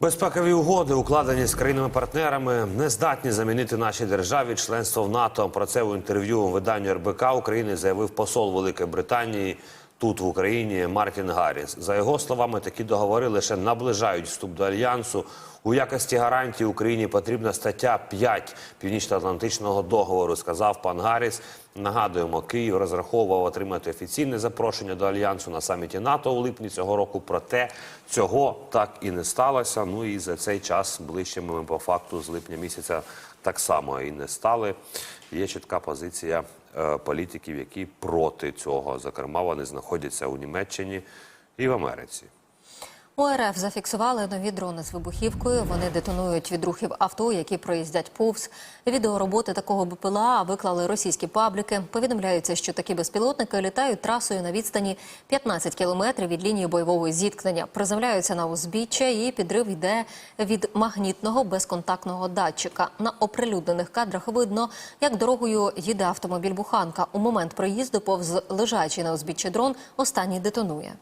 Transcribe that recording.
Безпекові угоди, укладені з країнами-партнерами, не здатні замінити нашій державі членство в НАТО. Про це у інтерв'ю виданню РБК України заявив посол Великої Британії тут в Україні Мартін Гарріс. За його словами, такі договори лише наближають вступ до альянсу. У якості гарантії Україні потрібна стаття 5 Північно-Атлантичного договору, сказав пан Гарріс. Нагадуємо, Київ розраховував отримати офіційне запрошення до альянсу на саміті НАТО у липні цього року. Проте цього так і не сталося. Ну і за цей час ближчими ми по факту з липня місяця так само і не стали. Є чітка позиція політиків, які проти цього. Зокрема, вони знаходяться у Німеччині і в Америці. У РФ зафіксували нові дрони з вибухівкою. Вони детонують від рухів авто, які проїздять повз. Відео роботи такого БПЛА виклали російські пабліки. Повідомляється, що такі безпілотники літають трасою на відстані 15 кілометрів від лінії бойового зіткнення, приземляються на узбіччя і підрив йде від магнітного безконтактного датчика. На оприлюднених кадрах видно, як дорогою їде автомобіль буханка. У момент проїзду повз лежачий на узбіччі дрон останній детонує.